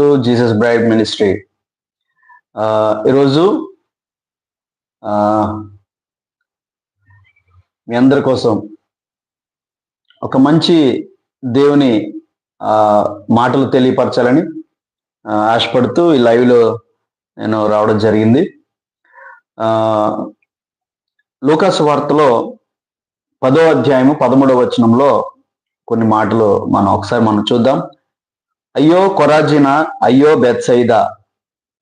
To Jesus braid ministry. ఈరోజు మీ అందరి కోసం ఒక మంచి దేవుని మాటలు తెలియపరచాలని ఆశపడుతూ ఈ లైవ్లో నేను రావడం జరిగింది. ఆ, లూకాసు వార్తలో పదో అధ్యాయము పదమూడవ వచనంలో కొన్ని మాటలు మనం ఒకసారి మనం చూద్దాం. అయ్యో కొరాజిన అయ్యో బెత్సైదా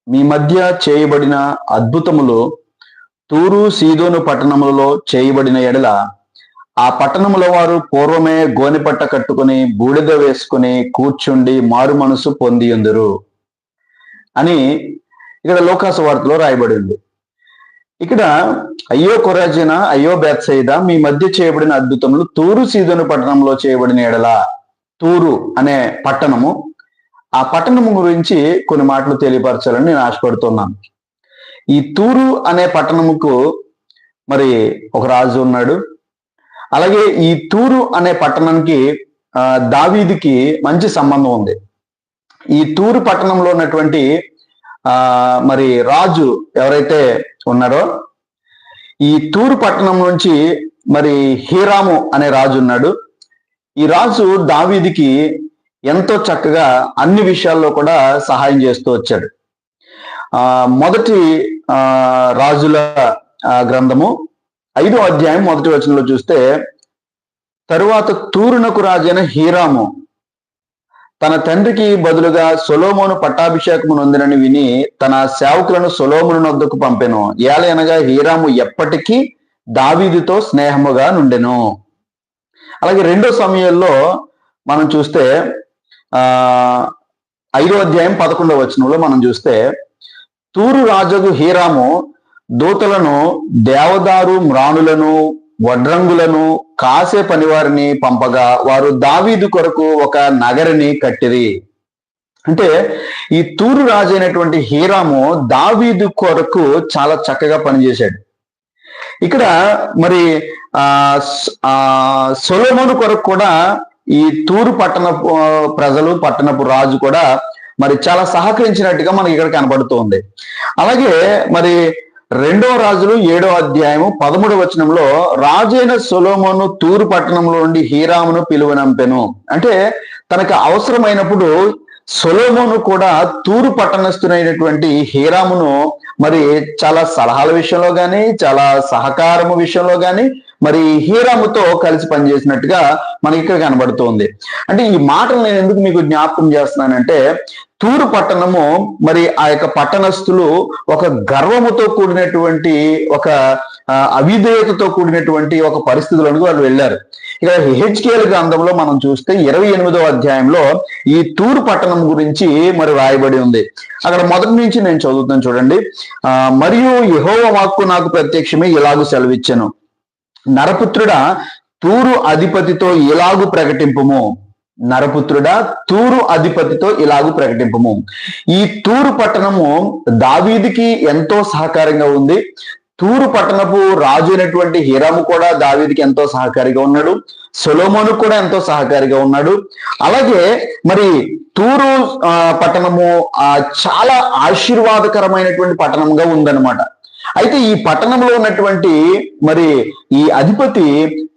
మీ మధ్య చేయబడిన అద్భుతములు తూరు సీదోను పట్టణములలో చేయబడిన ఎడల ఆ పట్టణముల వారు పూర్వమే గోనెపట్ట కట్టుకుని బూడిద వేసుకుని కూర్చుండి మారు మనసు పొంది ఉందరు అని ఇక్కడ లోకాసు వార్తలో రాయబడింది. ఇక్కడ అయ్యో కొరాజిన అయ్యో బెత్సైదా మీ మధ్య చేయబడిన అద్భుతములు తూరు సీదోను పట్టణంలో చేయబడిన ఎడల తూరు అనే పట్టణము ఆ పట్టణము గురించి కొన్ని మాటలు తెలియపరచాలని నేను ఆశపడుతున్నాను. ఈ తూరు అనే పట్టణముకు మరి ఒక రాజు ఉన్నాడు. అలాగే ఈ తూరు అనే పట్టణానికి దావీదికి మంచి సంబంధం ఉంది. ఈ తూరు పట్టణంలో ఉన్నటువంటి ఆ మరి రాజు ఎవరైతే ఉన్నారో ఈ తూరు పట్టణం నుంచి మరి హీరాము అనే రాజు ఉన్నాడు. ఈ రాజు దావీదికి ఎంతో చక్కగా అన్ని విషయాల్లో కూడా సహాయం చేస్తూ వచ్చాడు. ఆ మొదటి ఆ రాజుల గ్రంథము ఐదో అధ్యాయం మొదటి వచనంలో చూస్తే తరువాత తూరునకు రాజైన హీరాము తన తండ్రికి బదులుగా సొలోమోను పట్టాభిషేకము నొందినని విని తన సేవకులను సొలోమును నొద్దకు పంపెను. ఏలైనగా హీరాము ఎప్పటికీ దావీదుతో స్నేహముగా నుండెను. అలాగే రెండో సమయంలో మనం చూస్తే ఐదో అధ్యాయం పదకొండవ వచనంలో మనం చూస్తే తూరు రాజగు హీరాము దూతలను దేవదారు మ్రాణులను వడ్రంగులను కాసే పనివారిని పంపగా వారు దావీదు కొరకు ఒక నగరిని కట్టిరి. అంటే ఈ తూరు రాజు అయినటువంటి హీరాము దావీదు కొరకు చాలా చక్కగా పనిచేశాడు. ఇక్కడ మరి ఆ స- కొరకు కూడా ఈ తూరు పట్టణపు ప్రజలు పట్టణపు రాజు కూడా మరి చాలా సహకరించినట్టుగా మనకి ఇక్కడ కనబడుతోంది. అలాగే మరి రెండవ రాజులు ఏడో అధ్యాయము పదమూడవ వచనంలో రాజైన సొలోమోను తూరు పట్టణంలో నుండి హీరామును పిలువనంపెను. అంటే తనకు అవసరమైనప్పుడు సొలోమోను కూడా తూరు పట్టణస్థునైనటువంటి హీరామును మరి చాలా సలహాల విషయంలో కానీ చాలా సహకారము విషయంలో కానీ మరి హీరాముతో కలిసి పనిచేసినట్టుగా మనకి ఇక్కడ కనబడుతోంది. అంటే ఈ మాటలు నేను ఎందుకు మీకు జ్ఞాపకం చేస్తున్నానంటే తూరు పట్టణము మరి ఆ యొక్క పట్టణస్థులు ఒక గర్వముతో కూడినటువంటి ఒక అవిధేయతతో కూడినటువంటి ఒక పరిస్థితులకు వాళ్ళు వెళ్ళారు. ఇక్కడ హెచ్కేఎల్ గ్రంథంలో మనం చూస్తే ఇరవై ఎనిమిదో అధ్యాయంలో ఈ తూరు పట్టణం గురించి మరి రాయబడి ఉంది. అక్కడ మొదటి నుంచి నేను చదువుతాను చూడండి. ఆ మరియు యహోవ వాక్కు నాకు ప్రత్యక్షమే ఇలాగూ సెలవిచ్చాను. నరపుత్రుడా తూరు అధిపతితో ఇలాగు ప్రకటింపము? నరపుత్రుడా తూరు అధిపతితో ఇలాగు ప్రకటింపము? ఈ తూరు పట్టణము దావీదికి ఎంతో సహకారంగా ఉంది. తూరు పట్టణపు రాజు అయినటువంటి హీరాము కూడా దావీదికి ఎంతో సహకారిగా ఉన్నాడు. సొలోమోను కూడా ఎంతో సహకారిగా ఉన్నాడు. అలాగే మరి తూరు ఆ, పట్టణము ఆ చాలా ఆశీర్వాదకరమైనటువంటి పట్టణంగా ఉందన్నమాట. అయితే ఈ పట్టణంలో ఉన్నటువంటి మరి ఈ అధిపతి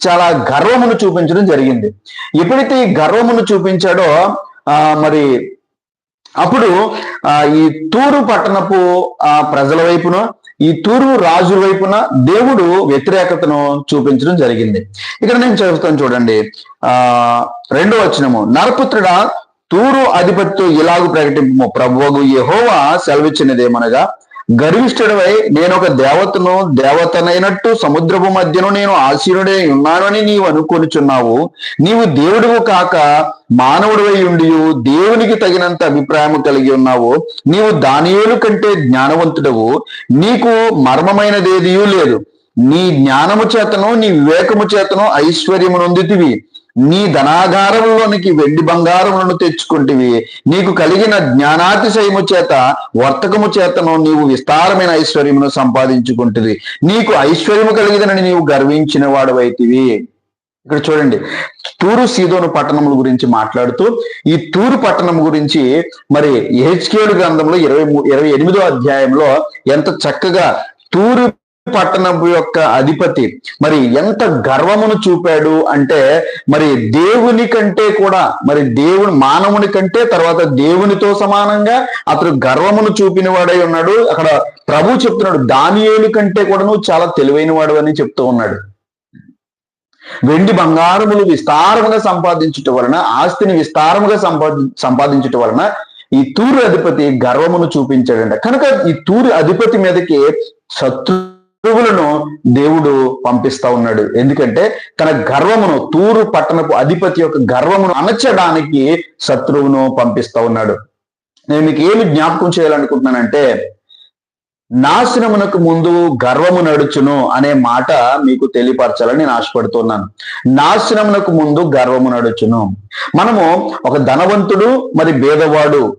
చాలా గర్వమును చూపించడం జరిగింది. ఎప్పుడైతే ఈ గర్వమును చూపించాడో ఆ మరి అప్పుడు ఆ ఈ తూరు పట్టణపు ఆ ప్రజల వైపున ఈ తూరు రాజుల వైపున దేవుడు వ్యతిరేకతను చూపించడం జరిగింది. ఇక్కడ నేను చదువుతాను చూడండి. ఆ రెండో వచనము. నరపుత్రుడా తూరు అధిపతితో ఇలాగు ప్రకటింపు. ప్రభువగు యెహోవా సెలవిచ్చినదేమనగా గర్విష్ఠుడవై నేను ఒక దేవతను దేవతనైనట్టు సముద్రపు మధ్యను నేను ఆశీనుడై ఉన్నానని నీవు అనుకొనిచున్నావు. నీవు దేవుడువు కాక మానవుడివై ఉండి దేవునికి తగినంత అభిప్రాయం కలిగి ఉన్నావు. నీవు దానియులు కంటే జ్ఞానవంతుడవు. నీకు మర్మమైనదేదియూ లేదు. నీ జ్ఞానము చేతను నీ వివేకము చేతను ఐశ్వర్యము నొందితివి. నీ ధనాగారంలోనికి వెండి బంగారములను తెచ్చుకుంటివి. నీకు కలిగిన జ్ఞానాతిశయము చేత వర్తకము చేతను నీవు విస్తారమైన ఐశ్వర్యమును సంపాదించుకుంటుంది నీకు ఐశ్వర్యము కలిగిదని నీవు గర్వించిన వాడవైతివి. ఇక్కడ చూడండి తూరు సీదోను పట్టణముల గురించి మాట్లాడుతూ ఈ తూరు పట్టణం గురించి మరి హెచ్కేడు గ్రంథంలో ఇరవై ఇరవై ఎనిమిదో అధ్యాయంలో ఎంత చక్కగా తూరు పట్టణపు యొక్క అధిపతి. మరి ఎంత గర్వమును చూపాడు అంటే మరి దేవుని కంటే కూడా మరి దేవుని మానవుని కంటే తర్వాత దేవునితో సమానంగా అతడు గర్వమును చూపిన వాడై ఉన్నాడు. అక్కడ ప్రభు చెప్తున్నాడు దానియేలు కంటే కూడా నువ్వు చాలా తెలివైన వాడు అని చెప్తూ ఉన్నాడు. వెండి బంగారములు విస్తారముగా సంపాదించుట వలన ఆస్తిని విస్తారముగా సంపాది సంపాదించుట వలన ఈ తూరు అధిపతి గర్వమును చూపించాడంట. కనుక ఈ తూరు అధిపతి మీదకి పురుగులను దేవుడు పంపిస్తా ఉన్నాడు. ఎందుకంటే తన గర్వమును తూరు పట్టణపు అధిపతి యొక్క గర్వమును అణచడానికి శత్రువును పంపిస్తా ఉన్నాడు. నేను మీకు ఏమి జ్ఞాపకం చేయాలనుకుంటున్నానంటే నాశనమునకు ముందు గర్వము నడుచును అనే మాట మీకు తెలియపరచాలని నేను ఆశపడుతున్నాను. నాశనమునకు ముందు గర్వము నడుచును. మనము ఒక ధనవంతుడు మరి భేదవాడు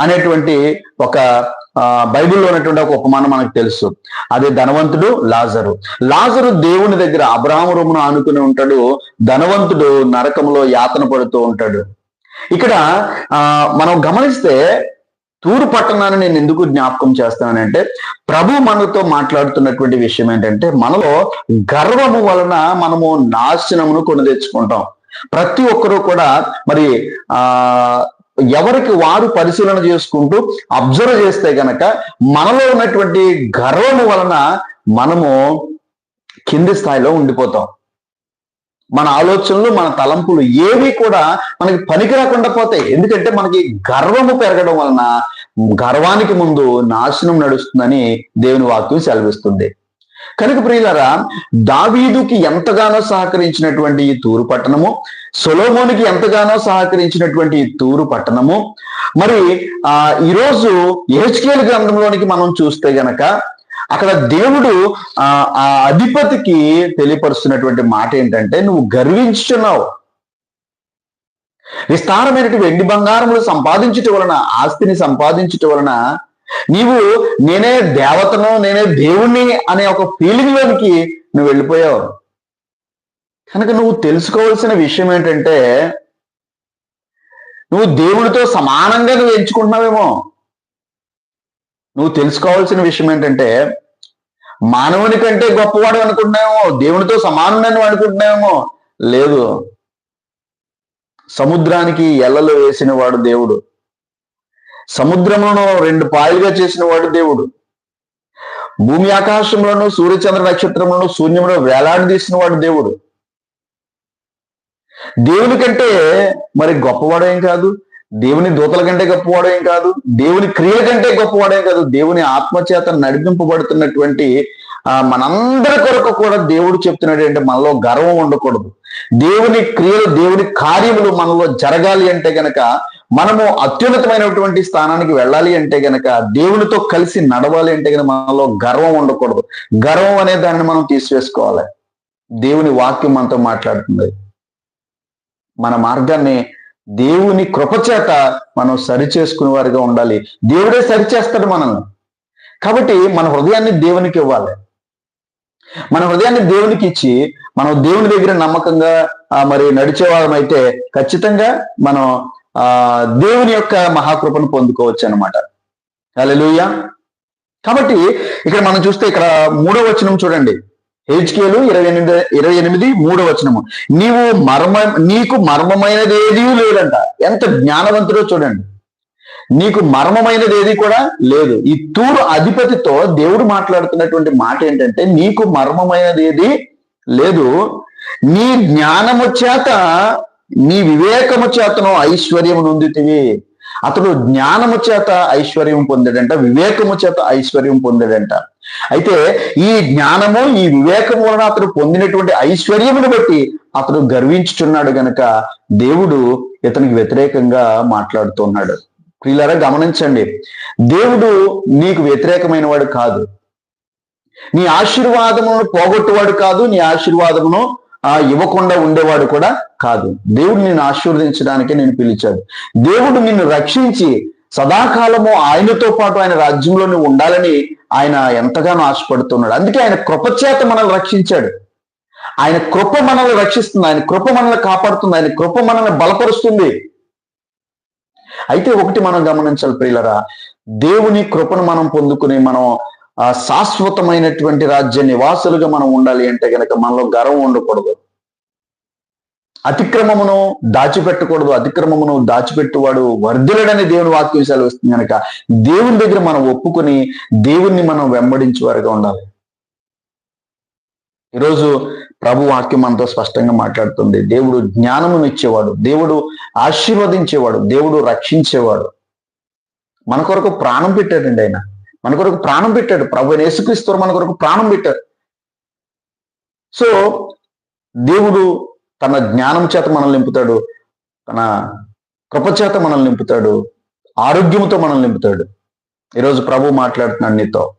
అనేటువంటి ఒక బైబిల్లో ఉన్నటువంటి ఒక ఉపమానం మనకు తెలుసు. అదే ధనవంతుడు లాజరు. లాజరు దేవుని దగ్గర అబ్రాహ్మరమును ఆనుకుని ఉంటాడు. ధనవంతుడు నరకంలో యాతన పడుతూ ఉంటాడు. ఇక్కడ ఆ మనం గమనిస్తే తూరు పట్టణాన్ని నేను ఎందుకు జ్ఞాపకం చేస్తానంటే ప్రభు మనతో మాట్లాడుతున్నటువంటి విషయం ఏంటంటే మనలో గర్వము వలన మనము నాశనమును కొని తెచ్చుకుంటాం ప్రతి ఒక్కరూ కూడా మరి ఆ ఎవరికి వారు పరిశీలన చేసుకుంటూ అబ్జర్వ్ చేస్తే గనక మనలో ఉన్నటువంటి గర్వము వలన మనము కింది స్థాయిలో ఉండిపోతాం. మన ఆలోచనలు మన తలంపులు ఏవి కూడా మనకి పనికి రాకుండా పోతాయి. ఎందుకంటే మనకి గర్వము పెరగడం వలన గర్వానికి ముందు నాశనం నడుస్తుందని దేవుని వాక్యం సెలవిస్తుంది. కనుక ప్రియులరా దావీదుకి ఎంతగానో సహకరించినటువంటి ఈ తూరు పట్టణము సొలోమోనికి ఎంతగానో సహకరించినటువంటి తూరు పట్టణము. మరి ఆ ఈరోజు ఏహెచ్కేల్ గ్రంథంలోనికి మనం చూస్తే గనక అక్కడ దేవుడు ఆ అధిపతికి తెలియపరుస్తున్నటువంటి మాట ఏంటంటే నువ్వు గర్వించుతున్నావు విస్తారమైనటువంటి వెండి బంగారములు సంపాదించుట వలన ఆస్తిని సంపాదించుట వలన నీవు నేనే దేవతను నేనే దేవుణ్ణి అనే ఒక ఫీలింగ్ లోనికి నువ్వు వెళ్ళిపోయావు. కనుక నువ్వు తెలుసుకోవాల్సిన విషయం ఏంటంటే నువ్వు దేవుడితో సమానంగా నువ్వు ఎంచుకుంటున్నావేమో. నువ్వు తెలుసుకోవాల్సిన విషయం ఏంటంటే మానవుని కంటే గొప్పవాడు అనుకుంటున్నావేమో దేవునితో సమానం అనుకుంటున్నావేమో. లేదు. సముద్రానికి ఎల్లలు వేసిన వాడు దేవుడు. సముద్రములను రెండు పాయలుగా చేసిన వాడు దేవుడు. భూమి ఆకాశంలోను సూర్యచంద్ర నక్షత్రములను శూన్యమును వేలాడదీసిన వాడు దేవుడు. దేవుని కంటే మరి గొప్పవాడేం కాదు? దేవుని దూతల కంటే గొప్పవాడేం కాదు? దేవుని క్రియల కంటే గొప్పవాడేం కాదు? దేవుని ఆత్మచేత నడిపింపబడుతున్నటువంటి ఆ మనందరి కొరకు కూడా దేవుడు చెప్తున్నాడు అంటే మనలో గర్వం ఉండకూడదు. దేవుని క్రియలు దేవుని కార్యములు మనలో జరగాలి అంటే గనక మనము అత్యున్నతమైనటువంటి స్థానానికి వెళ్ళాలి అంటే గనక దేవునితో కలిసి నడవాలి అంటే గనక మనలో గర్వం ఉండకూడదు. గర్వం అనే దానిని మనం తీసివేసుకోవాలి. దేవుని వాక్యం మనతో మాట్లాడుతుంది. మన మార్గాన్ని దేవుని కృపచేత మనం సరిచేసుకునే వారిగా ఉండాలి. దేవుడే సరి చేస్తాడు మనల్ని. కాబట్టి మన హృదయాన్ని దేవునికి ఇవ్వాలి. మన హృదయాన్ని దేవునికి ఇచ్చి మనం దేవుని దగ్గర నమ్మకంగా మరి నడిచేవాళ్ళం అయితే ఖచ్చితంగా మనం ఆ దేవుని యొక్క మహాకృపను పొందుకోవచ్చు అనమాట అలెలుయ్య కాబట్టి ఇక్కడ మనం చూస్తే ఇక్కడ మూడో వచనం చూడండి. హెచ్కేలు ఇరవై ఎనిమిది ఇరవై ఎనిమిది మూడో వచనము. నీవు మర్మ నీకు మర్మమైనది ఏది లేదంట. ఎంత జ్ఞానవంతుడో చూడండి. నీకు మర్మమైనది ఏది కూడా లేదు. ఈ తూరు అధిపతితో దేవుడు మాట్లాడుతున్నటువంటి మాట ఏంటంటే నీకు మర్మమైనది ఏది లేదు. నీ జ్ఞానము చేత నీ వివేకము చేతను ఐశ్వర్యము నొందితివి. అతడు జ్ఞానము చేత ఐశ్వర్యం పొందాడంట వివేకము చేత ఐశ్వర్యం పొందాడంట. అయితే ఈ జ్ఞానము ఈ వివేకము వలన అతడు పొందినటువంటి ఐశ్వర్యమును బట్టి అతడు గర్వించుచున్నాడు గనక దేవుడు ఇతనికి వ్యతిరేకంగా మాట్లాడుతున్నాడు. ప్రియులారా గమనించండి. దేవుడు నీకు వ్యతిరేకమైన వాడు కాదు. నీ ఆశీర్వాదమును పోగొట్టువాడు కాదు నీ ఆశీర్వాదమును ఆ ఇవ్వకుండా ఉండేవాడు కూడా కాదు. దేవుడు నిన్ను ఆశీర్వదించడానికి నేను పిలిచాడు. దేవుడు నిన్ను రక్షించి సదాకాలము ఆయనతో పాటు ఆయన రాజ్యంలో నువ్వు ఉండాలని ఆయన ఎంతగానో ఆశపడుతున్నాడు. అందుకే ఆయన కృపచేత మనల్ని రక్షించాడు. ఆయన కృప మనల్ని రక్షిస్తుంది. ఆయన కృప మనల్ని కాపాడుతుంది. ఆయన కృప మనల్ని బలపరుస్తుంది. అయితే ఒకటి మనం గమనించాలి ప్రియులరా. దేవుని కృపను మనం పొందుకుని మనం ఆ శాశ్వతమైనటువంటి రాజ్య నివాసులుగా మనం ఉండాలి అంటే గనక మనలో గర్వం ఉండకూడదు. అతిక్రమమును దాచిపెట్టకూడదు అతిక్రమమును దాచిపెట్టువాడు వర్ధులడని దేవుని వాక్యం సెలవిస్తుంది కనుక దేవుని దగ్గర మనం ఒప్పుకొని దేవుణ్ణి మనం వెంబడించే వారుగా ఉండాలి. ఈరోజు ప్రభు వాక్యం మనతో స్పష్టంగా మాట్లాడుతుంది. దేవుడు జ్ఞానము ఇచ్చేవాడు దేవుడు ఆశీర్వదించేవాడు దేవుడు రక్షించేవాడు. మన కొరకు ప్రాణం పెట్టాడండి ఆయన. మన కొరకు ప్రాణం పెట్టాడు. ప్రభు యేసుక్రీస్తు మన కొరకు ప్రాణం పెట్టాడు సో దేవుడు తన జ్ఞానం చేత మనల్ని నింపుతాడు. తన కృపచేత మనల్ని నింపుతాడు. ఆరోగ్యంతో మనల్ని నింపుతాడు. ఈరోజు ప్రభు మాట్లాడుతున్నాడు నీతో.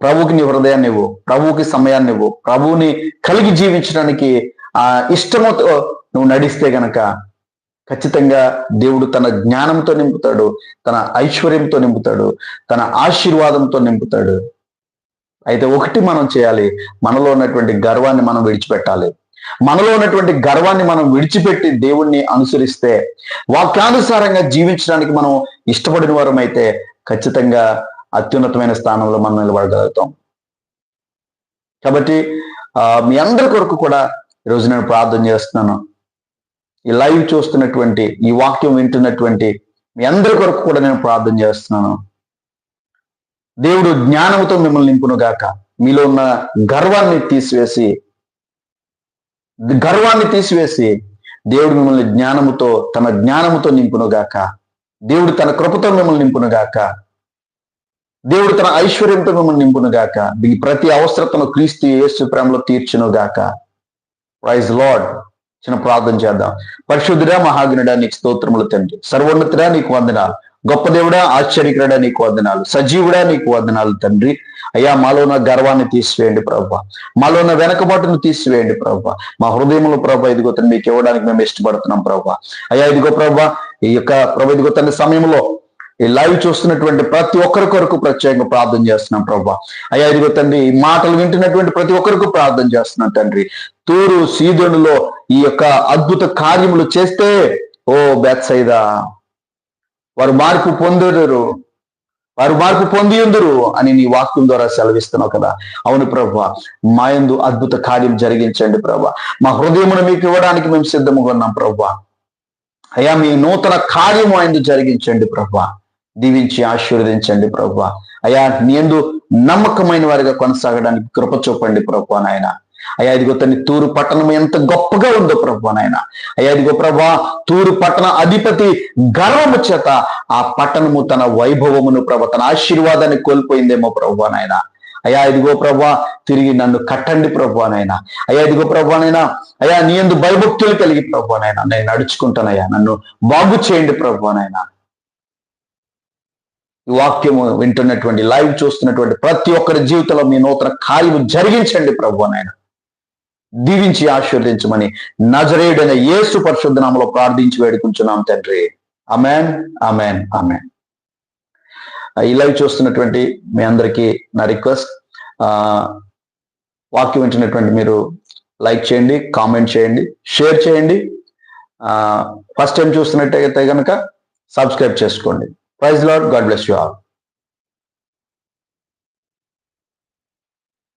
ప్రభువుకి నీ హృదయాన్ని ఇవ్వు. ప్రభువుకి సమయాన్ని ఇవ్వు. ప్రభువుని కలిగి జీవించడానికి ఆ ఇష్టముతో నువ్వు నడిస్తే గనక ఖచ్చితంగా దేవుడు తన జ్ఞానంతో నింపుతాడు. తన ఐశ్వర్యంతో నింపుతాడు. తన ఆశీర్వాదంతో నింపుతాడు. అయితే ఒకటి మనం చేయాలి. మనలో ఉన్నటువంటి గర్వాన్ని మనం విడిచిపెట్టాలి. మనలో ఉన్నటువంటి గర్వాన్ని మనం విడిచిపెట్టి దేవుణ్ణి అనుసరిస్తే వాక్యానుసారంగా జీవించడానికి మనం ఇష్టపడిన వారం అయితే ఖచ్చితంగా అత్యున్నతమైన స్థానంలో మనం నిలబడగలుగుతాం. కాబట్టి ఆ, మీ అందరి కొరకు కూడా ఈరోజు నేను ప్రార్థన చేస్తున్నాను. ఈ లైవ్ చూస్తున్నటువంటి ఈ వాక్యం వింటున్నటువంటి మీ అందరి కొరకు కూడా నేను ప్రార్థన చేస్తున్నాను. దేవుడు జ్ఞానంతో మిమ్మల్ని నింపును గాక మీలో ఉన్న గర్వాన్ని తీసివేసి గర్వాన్ని తీసివేసి దేవుడు మిమ్మల్ని జ్ఞానముతో తన జ్ఞానముతో నింపునుగాక. దేవుడు తన కృపతో మిమ్మల్ని నింపునుగాక. దేవుడు తన ఐశ్వర్యంతో మిమ్మల్ని నింపునుగాక. ప్రతి అవసరతను క్రీస్తు యేసు ప్రేమలో తీర్చునుగాక. ప్రైజ్ లార్డ్ చిన్న ప్రార్థన చేద్దాం. పరిశుద్ధుడా మహాగ్నుడా నీకు స్తోత్రములు తండ్రి. సర్వోన్నతుడా నీకు వందనాలు. గొప్ప దేవుడా ఆశ్చర్యకరుడా నీకు వందనాలు. సజీవుడా నీకు వందనాలు తండ్రి. అయ్యా మాలో ఉన్న గర్వాన్ని తీసివేయండి ప్రభా. మాలో ఉన్న వెనకబాటును తీసివేయండి ప్రభా. మా హృదయంలో ప్రభా ఇదిగో తను మీకు ఇవ్వడానికి మేము ఇష్టపడుతున్నాం ప్రభా. అయ్యా ఇదిగో ప్రభా ఈ యొక్క ప్రభా ఇదిగో తండ్రి సమయంలో ఈ లైవ్ చూస్తున్నటువంటి ప్రతి ఒక్కరి కొరకు ప్రత్యేకంగా ప్రార్థన చేస్తున్నాం ప్రభా. అయ్యా ఇదిగో తండ్రి ఈ మాటలు వింటున్నటువంటి ప్రతి ఒక్కరికి ప్రార్థన చేస్తున్నాం తండ్రి. తూరు సీదోనులో ఈ యొక్క అద్భుత కార్యములు చేస్తే ఓ బెత్సైదా. వారు మార్పు పొందుదురు. వారు మార్పు పొంది ఉందరు అని నీ వాక్యం ద్వారా సెలవిస్తున్నావు కదా. అవును ప్రభా మా యందు అద్భుత కార్యం జరిగించండి ప్రభా. మా హృదయమును మీకు ఇవ్వడానికి మేము సిద్ధముగా ఉన్నాం ప్రభా. అయ్యా మీ నూతన కార్యము ఆయన జరిగించండి ప్రభా. దీవించి ఆశీర్వదించండి ప్రభా. అయ్యా నీ ఎందు నమ్మకమైన వారిగా కొనసాగడానికి కృప చూపండి ప్రభా నాయన. అయ్యా ఇదిగో తన తూరు పట్టణం ఎంత గొప్పగా ఉందో ప్రభు నాయన. అయ్యా ఇదిగో ప్రభా తూరు పట్టణ అధిపతి గర్వము చేత ఆ పట్టణము తన వైభవమును ప్రభా తన ఆశీర్వాదాన్ని కోల్పోయిందేమో ప్రభు నాయన. అయ్యా ఇదిగో ప్రభా తిరిగి నన్ను కట్టండి ప్రభు నాయన. అయ్యా ఇదిగో ప్రభా నాయన అయ్యా నీ ఎందు భయభక్తులు కలిగి ప్రభు నాయన. నేను నడుచుకుంటానయ్యా నన్ను బాగు చేయండి ప్రభా నాయన. ఈ వాక్యము వింటున్నటువంటి లైవ్ చూస్తున్నటువంటి ప్రతి ఒక్కరి జీవితంలో మీ నూతన కార్యము జరిగించండి ప్రభు నాయన. దీవించి ఆశీర్వదించమని నజరేయుడైన యేసు పరిశుద్ధనామలో ప్రార్థించి వేడుకుంటున్నాం తండ్రి. అమెన్ అమెన్ అమెన్ ఈ లైవ్ చూస్తున్నటువంటి మీ అందరికీ నా రిక్వెస్ట్. ఆ వాక్యం వింటున్నటువంటి మీరు లైక్ చేయండి కామెంట్ చేయండి షేర్ చేయండి. ఫస్ట్ టైం చూస్తున్నట్టయితే కనుక సబ్స్క్రైబ్ చేసుకోండి. Praise Lord God bless you all.